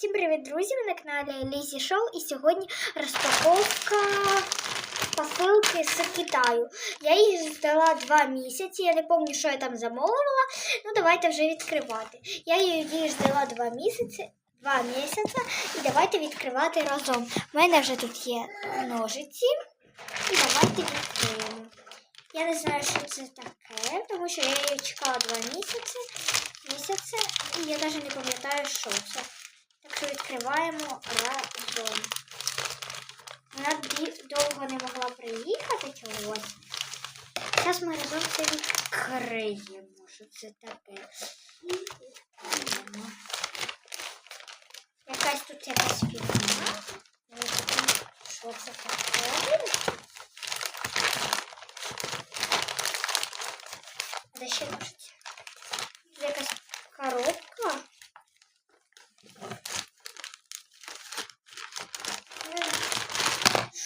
Всім привіт, друзі! Ви на каналі Лізі Шоу і сьогодні розпаковка посилки з Китаю. Я її ждала два місяці. Я не пам'ятаю, що я там замовила. Ну, давайте вже відкривати. Я її ждала два місяці. Два місяці, і давайте відкривати разом. У мене вже тут є ножиці. І давайте відкриємо. Я не знаю, що це таке, тому що я її чекала два місяці. місяці і я навіть не пам'ятаю, що це. Відкриваємо разом. Вона довго не могла приїхати чогось. Зараз ми разом це відкриємо. Що це таке? Якась тут якась фігня. Що це таке? Де ще ножиці? Тут якась коробка.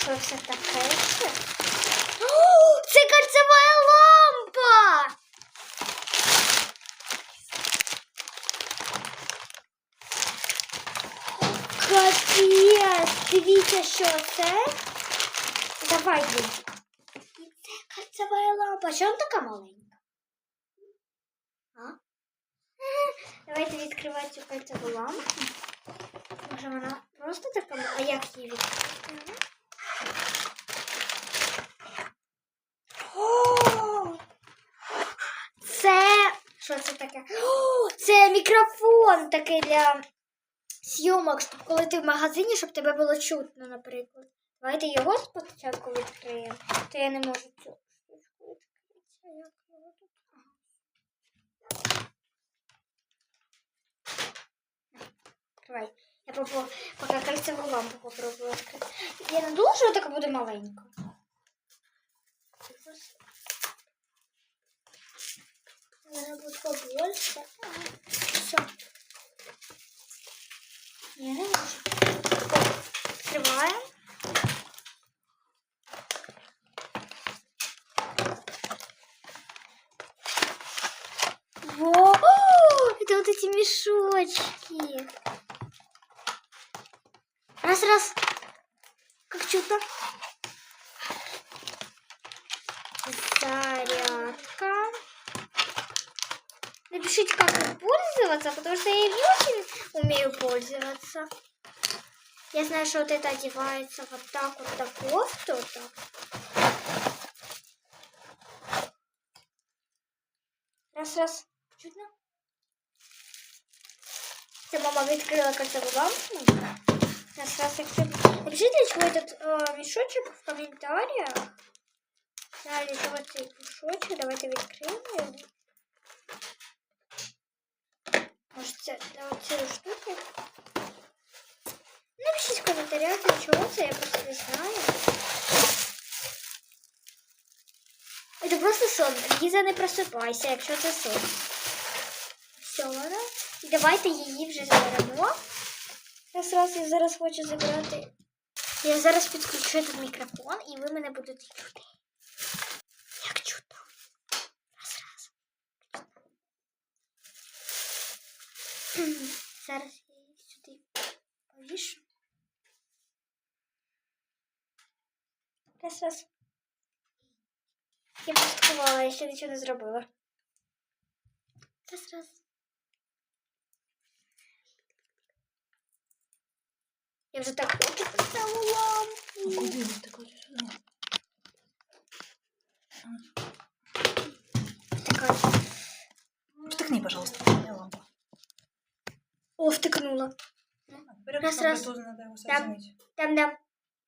Що це таке? О, це кольцева лампа! Капець! Дивіться, що це? Давай, Дім. Це кольцева лампа. Чому така маленька? А? Давайте відкривати цю кольцеву лампу. Може вона просто така А як її відкрити? О! Це. Що це таке? О, це мікрофон такий для зйомок, щоб коли ти в магазині, щоб тебе було чутно, наприклад. Давайте його спочатку відкриємо. То я не можу цю штучку відкрити. Давай. Я попробую, поки кольцеву лампу попробую відкрити. Я не думала, що така буде маленька. Наверное, будет побольше. Все. Не. Открываем. Во! О, Это вот эти мешочки. Раз, раз. Как чудо. Зарядка Напишите, как им пользоваться, потому что я не очень умею пользоваться. Я знаю, что вот это одевается вот так вот на кофту. вот так. Раз, раз. Чудно. Це мама відкрила кольцеву лампу. Раз, раз, якщо... Напишіть, для чого этот э, мішочок в комментариях. Да, для чого цей мішочок. Давайте відкриємо його. Може, це для цієї штуки. Напишіть в коментарях, для чого це, я просто не знаю. Це просто сон. Ліза, не просипайся, якщо це сон. Все, вона. Давайте її вже заберемо. Раз раз я зараз хочу забирати. Я зараз підключу этот мікрофон, і ви мене будете чути. Як чудо. Раз, раз. Зараз я її сюди повішу. Раз, раз. Я просто я ще нічого не зробила. Раз, раз. Я вже так хочу поставила лампу. Куди ви так хочеш? Така. Втыкни, пожалуйста. О, втикнула. Берем Раз, раз. Там. Там, там.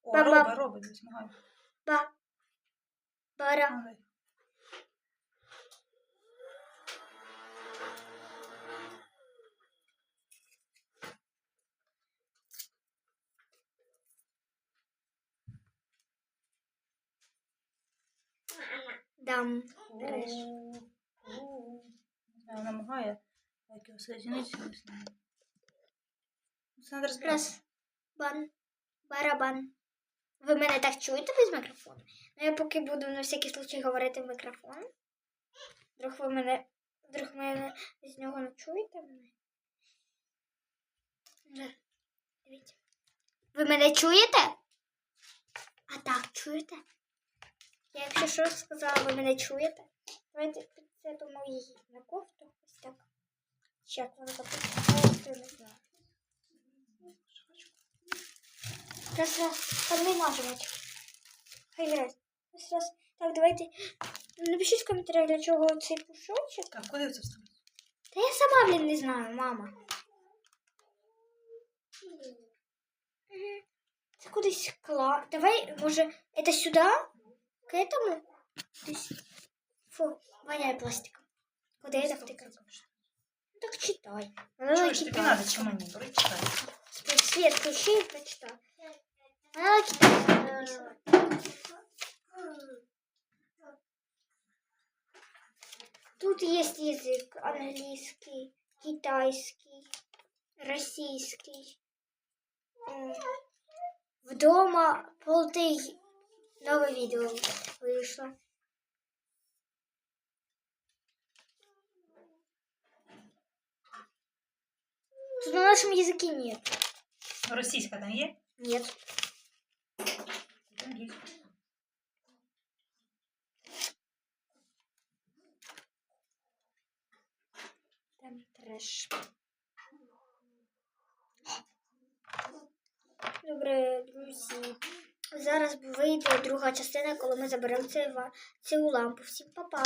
О, Ба-ба. роба, здесь, махай. Ба. Бара. Дам. О, о. Не знаю, вона махає. Як його соединить, не знаю. Це розбиратися. Бан. Барабан. Ви мене так чуєте без мікрофону? Ну, я поки буду на всякий случай говорити в мікрофон. Вдруг ви мене. Вдруг мене з нього не чуєте мене? Дивіться. Ви мене чуєте? А так, чуєте? Я якщо що сказала, ви мене чуєте? Давайте підцепимо її на кофту. Ось так. Як вона запустила, не знаю. Раз, раз, там не нажимать. Хай грає. Раз, раз. Так, давайте. Напишіть в коментарях, для чого цей пушочок. Так, куди це вставити? Та я сама, блін, не знаю, мама. Мгм. Це кудись кла. Давай, може, это сюда? К этому? Десь. Фу, воняє пластиком. Куди это втикати? Ну, так читай. Надо Чуєш, тобі читати. треба чи мені? Бери читай. Свет, свет включи и прочитай. Тут есть язык английский, китайский, российский. М. Вдома полтый новое видео вышло. Тут на нашем языке нет. Російська там є? Нет. Там треш. Добре, друзі. Зараз вийде друга частина, коли ми заберемо цю, лампу. Всім па-па.